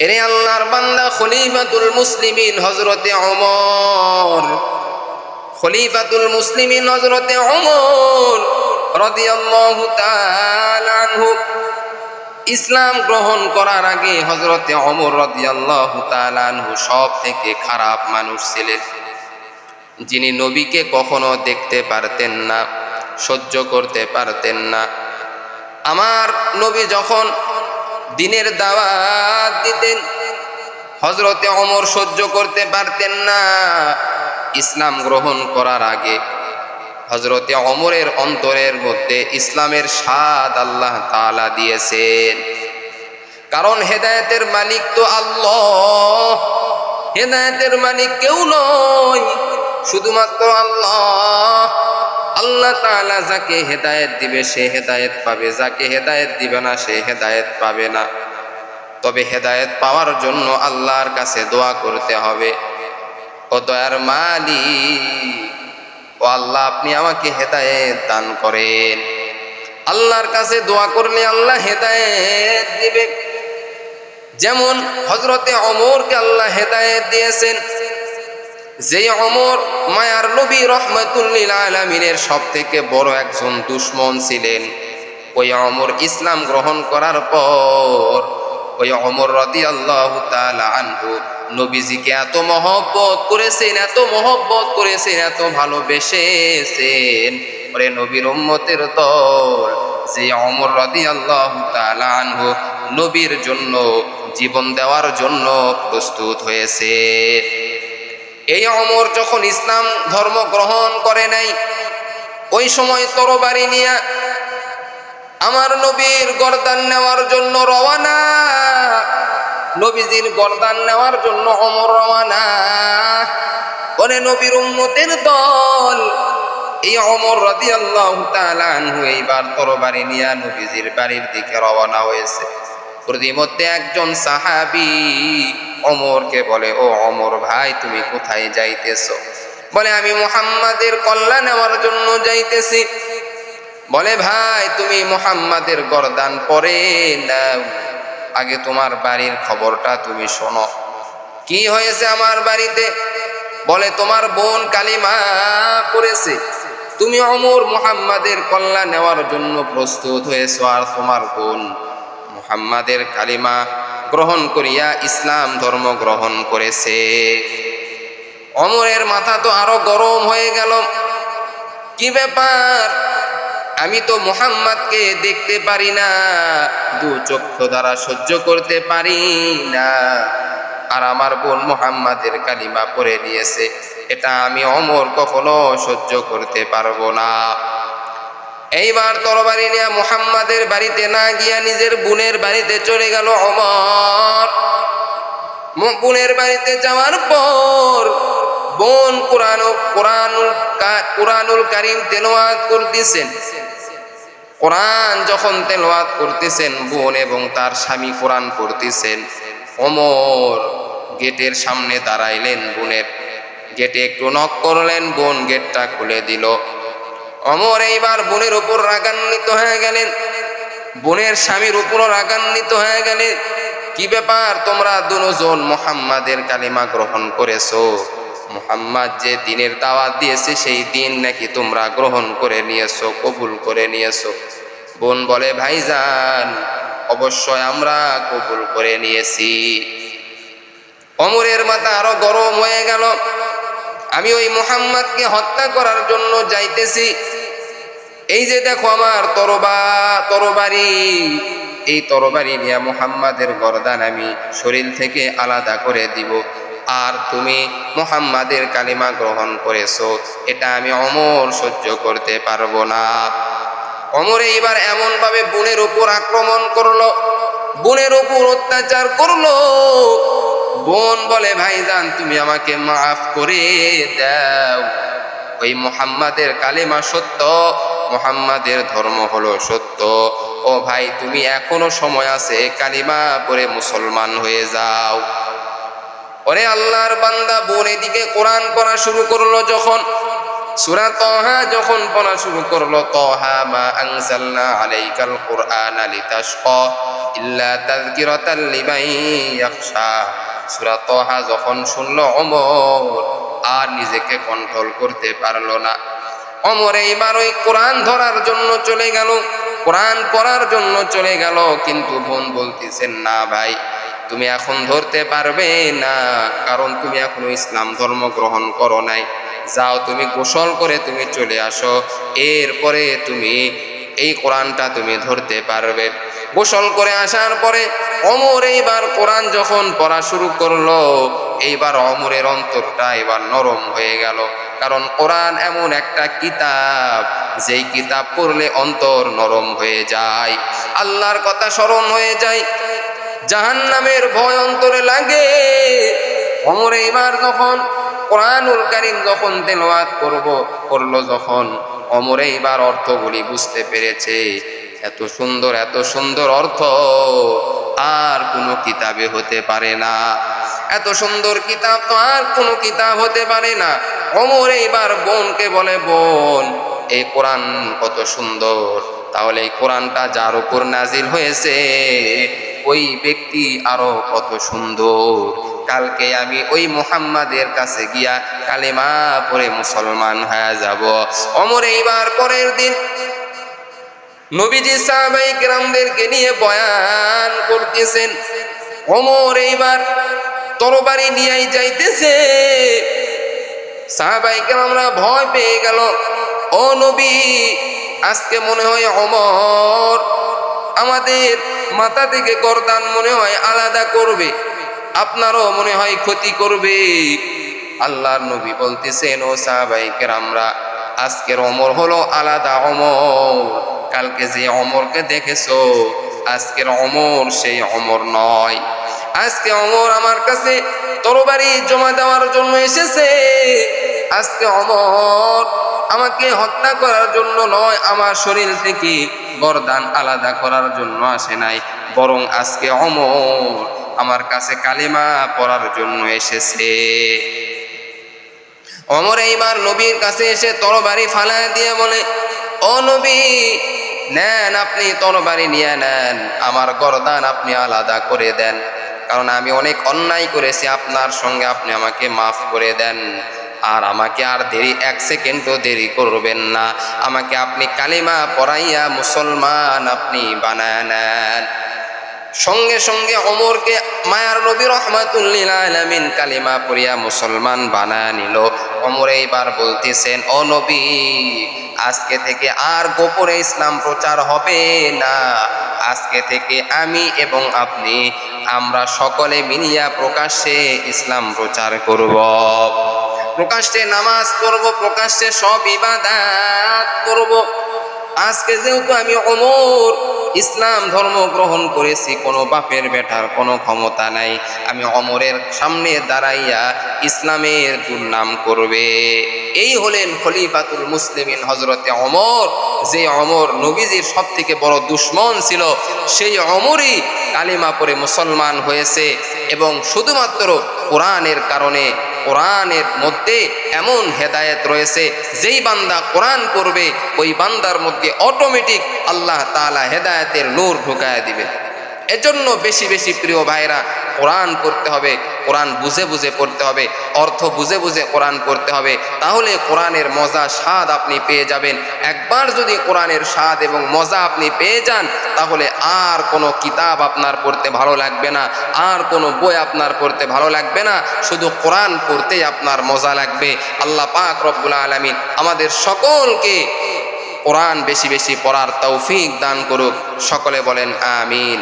এরে আল্লাহর বান্দা খলিফাতুল মুসলিমিন হজরতে অমর খলিফাতুল মুসলিমিন হজরতে অমর ইসলাম গ্রহণ করার আগে হজরতে অমর রাদিয়াল্লাহু সব থেকে খারাপ মানুষ ছিলেন। যিনি নবীকে কখনো দেখতে পারতেন না, সহ্য করতে পারতেন না। আমার নবী যখন দিনের দাওয়াত দিতেন। হজরতে অমর সহ্য করতে পারতেন না। ইসলাম গ্রহণ করার আগে হজরতে অমরের অন্তরের মধ্যে ইসলামের স্বাদ আল্লাহ তালা দিয়েছেন। কারণ হেদায়েতের মালিক তো আল্লাহ। হেদায়েতের মালিক কেউ নয়, শুধুমাত্র আল্লাহ। আল্লাহ তাআলা যাকে হেদায়েত দিবে, সে হেদায়েত পাবে। যাকে হেদায়েত দিবে না, সে হেদায়েত পাবে না। তবে হেদায়েত পাওয়ার জন্য আল্লাহর কাছে দোয়া করতে হবে। ও দয়ার মালিক, ও আল্লাহ, আপনি আমাকে হেদায়েত দান করেন। আল্লাহর কাছে দোয়া করলে আল্লাহ হেদায়েত দিবে। যেমন হজরতে অমরকে আল্লাহ হেদায়েত দিয়েছেন যে অমর মায়ার নবী রহমতুল্লিল আলমিনের সব থেকে বড় একজন দুশ্মন ছিলেন, ওই অমর ইসলাম গ্রহণ করার পর ওই অমর রদি আল্লাহ আনহু নবীজিকে এত মহব্বত করেছেন, এত মহব্বত করেছেন, এত ভালোবেসেছেন। ওরে নবীর উম্মতের দল, যে অমর রদি আল্লাহ আনহু নবীর জন্য, জীবন দেওয়ার জন্য প্রস্তুত হয়েছে। এই অমর যখন ইসলাম ধর্ম গ্রহণ করে নাই, ওই সময় তরবারি নিয়ে আমার নবীর গরদান নেওয়ার জন্য রওয়ানা নবীজির গরদান নেওয়ার জন্য অমর রওয়ানা ওরে নবীর উম্মতের দল। এই অমর রাদি আল্লাহ আনহু এইবার তরবারি নিয়ে নবীজির বাড়ির দিকে রওয়ানা হয়েছে। মধ্যে একজন সাহাবি অমরকে বলে, ও অমর ভাই, তুমি কোথায় যাইতেছ? বলে, আমি মোহাম্মদের কল্যাণ নেওয়ার জন্য যাইতেছি। বলে, ভাই, তুমি মোহাম্মদের গরদান পরে নাও। আগে তোমার বাড়ির খবরটা তুমি শোনো। কি হয়েছে আমার বাড়িতে? বলে, তোমার বোন কালিমা করেছে তুমি অমর মোহাম্মদের কল্যাণ নেওয়ার জন্য প্রস্তুত হয়েছ। আর তোমার বোন মুহাম্মাদের কালিমা গ্রহণ করিয়া ইসলাম ধর্ম গ্রহণ করেছে। অমরের মাথা তো আরও গরম হয়ে গেল। কি ব্যাপার? আমি তো মুহাম্মাদকে দেখতে পারি না, দু চক্ষু দ্বারা সহ্য করতে পারি না। আর আমার বোন মুহাম্মাদের কালিমা পরে নিয়েছে, এটা আমি অমর কখনো সহ্য করতে পারব না। এইবার তরবারি নিয়ে মুহাম্মাদের বাড়িতে না গিয়া নিজের বোনের বাড়িতে চলে গেল অমর বোনের বাড়িতে যাওয়ার পর বোন কোরআন কোরআনুল কোরআনুল কারিম তেলোয়াত করতেছেন। কোরআন যখন তেলোয়াত করতেছেন, বোন এবং তার স্বামী কোরআন করতেছেন অমর গেটের সামনে দাঁড়াইলেন, বোনের গেটে একটু নক করলেন, বোন গেটটা খুলে দিল। অমর এইবার বোনের উপর রাগান্বিত হয়ে গেলেন। বোনের স্বামীর উপরও রাগান্বিত হয়ে গেলেন। কি ব্যাপার? তোমরা দুজন মোহাম্মাদের কালিমা গ্রহণ করেছ। মোহাম্মদ যে দিনের দাওয়াত দিয়েছে, সেই দিন নাকি তোমরা গ্রহণ করে নিয়েছো, কবুল করে নিয়েছো। বোন বলে, ভাইজান, অবশ্যই আমরা কবুল করে নিয়েছি। অমরের মাথা আরও গরম হয়ে গেল। আমি ওই মোহাম্মদকে হত্যা করার জন্য যাইতেছি। এই যে দেখো আমার তরবা, তরবারি, এই তরবারি নিয়ে মোহাম্মদের গরদান আমি শরীর থেকে আলাদা করে দিব। আর তুমি মোহাম্মদের কালিমা গ্রহণ করেছ, এটা আমি অমর সহ্য করতে পারব না। অমর এইবার এমনভাবে বোনের উপর আক্রমণ করল, বোনের উপর অত্যাচার করল। বোন বলে, ভাইজান, তুমি আমাকে মাফ করে দাও। ওই মোহাম্মদের কালিমা সত্য মোহাম্মদের ধর্ম হলো সত্য। ও ভাই, তুমি এখনও সময় আছে কালিমা পরে মুসলমান হয়ে যাও। ওরে আল্লাহর বান্দা, বোন, এদিকে কোরআন পড়া শুরু করল যখন, সূরা তহা যখন পড়া শুরু করল, তহা মা আনজালনা আলাইকাল কুরআনা লিতাশকা ইল্লা তাযকিরাতাল লিমান ইয়াখশা। সূরা তহা যখন শুনলো ওমর আর নিজেকে কন্ট্রোল করতে পারল না। অমর এইবার ওই কোরআন ধরার জন্য চলে গেল, কোরআন পড়ার জন্য চলে গেল, কিন্তু বোন বলতেছেন, না ভাই, তুমি এখন ধরতে পারবে না, কারণ তুমি এখনও ইসলাম ধর্ম গ্রহণ করো নাই। যাও তুমি গোসল করে তুমি চলে আসো, এরপরে তুমি এই কোরআনটা তুমি ধরতে পারবে। গোসল করে আসার পরে অমর এইবার কোরআন যখন পড়া শুরু করল, এইবার অমরের অন্তরটা এবার নরম হয়ে গেল। কারণ কোরআন এমন একটা কিতাব, যেই কিতাব পড়লে অন্তর নরম হয়ে যায়, আল্লাহর কথা স্মরণ হয়ে যায়, জাহান্নামের ভয় অন্তরে লাগে। অমর এবার যখন কোরআনুল কারিম যখন তেলাওয়াত করব, করল যখন, অমর এইবার অর্থগুলি বুঝতে পেরেছে, এত সুন্দর এত সুন্দর অর্থ, আর কোনো কিতাবে হতে পারে না। এত সুন্দর কিতাব তো আর কোনো কিতাব হতে পারে না। অমর এইবার বোনকে বলে, বোন, এই কোরআন কত সুন্দর। তাহলে এই কোরআনটা যার উপর নাজিল হয়েছে, ওই ব্যক্তি আরও কত সুন্দর। কালকে আমি ওই মুহাম্মাদের কাছে গিয়া কালেমা পরে মুসলমান হয়ে যাব। অমর এইবার পরের দিন নবীজি সাহাবাই কেরামদেরকে নিয়ে বয়ান করতেছেন। অমর এইবার তরবারি নিয়ে যাইতেছে। সাহাবাই আমরা ভয় পেয়ে গেল। ও নবী, আজকে মনে হয় অমর। আমাদের মাথা থেকে গরদান মনে হয় আলাদা করবে। আপনারও মনে হয় ক্ষতি করবে। আল্লাহর নবী বলতেছেন, ও সাহাবাই আমরা আজকের অমর হলো আলাদা অমর। কালকে যে অমরকে দেখেছ, আজকের অমর সেই অমর নয়। আজকে অমর আমার কাছে তরবারি জমা দেওয়ার জন্য এসেছে। আজকে অমর আমাকে হত্যা করার জন্য নয়, আমার শরীর থেকে গরদান আলাদা করার জন্য আসে নাই, বরং আজকে অমর আমার কাছে কালিমা পড়ার জন্য এসেছে। অমর এইবার নবীর কাছে এসে তরবারি ফালায় দিয়ে বলে, ও নবী, নেন আপনি তরবারি নিয়ে নেন, আমার গরদান আপনি আলাদা করে দেন। কারণ আমি অনেক অন্যায় করেছি, আপনার সঙ্গে আপনি আমাকে মাফ করে দেন। আর আমাকে আর দেরি, এক সেকেন্ডও দেরি করবেন না। আমাকে আপনি কালিমা পড়াইয়া মুসলমান আপনি বানায় নেন। সঙ্গে সঙ্গে অমরকে মায়ার নবী রহমাতুল্লিল আলামিন কালিমা পড়িয়া মুসলমান বানায় নিল। অমর এইবার বলতেছেন, ও নবী, আজকে থেকে আর গোপনে ইসলাম প্রচার হবে না। আজকে থেকে আমি এবং আপনি আমরা সকলে মিলিয়া প্রকাশ্যে ইসলাম প্রচার করব। প্রকাশ্যে নামাজ পড়ব, প্রকাশ্যে সব ইবাদাত করব। আজকে যেহেতু আমি অমর ইসলাম ধর্ম গ্রহণ করেছি, কোনো বাপের বেটার কোনো ক্ষমতা নাই। আমি অমরের সামনে দাঁড়াইয়া ইসলামের দুর্নাম করবে। এই হলেন খলিফাতুল মুসলিমিন হজরতে অমর। যে অমর নবীজির সব থেকে বড় দুশ্মন ছিল, সেই অমরই কালিমা পরে মুসলমান হয়েছে এবং শুধুমাত্র কোরআনের কারণে কোরআনের মধ্যে এমন হেদায়েত রয়েছে, যেই বান্দা কোরআন করবে ওই বান্দার মধ্যে অটোমেটিক আল্লাহ তালা হেদায়েতের নূর ঢুকায় দিবে। এজন্য বেশি বেশি প্রিয় ভাইরা কোরআন পড়তে হবে, কোরআন বুঝে বুঝে পড়তে হবে, অর্থ বুঝে বুঝে কোরআন পড়তে হবে, তাহলে কোরআনের মজা স্বাদ আপনি পেয়ে যাবেন। একবার যদি কোরআনের স্বাদ এবং মজা আপনি পেয়ে যান, তাহলে আর কোনো কিতাব আপনার পড়তে ভালো লাগবে না, আর কোনো বই আপনার পড়তে ভালো লাগবে না, শুধু কোরআন পড়তেই আপনার মজা লাগবে। আল্লাহ পাক রব্বুল আলমিন আমাদের সকলকে কোরআন বেশি বেশি পড়ার তৌফিক দান করুক। সকলে বলেন, আমিন।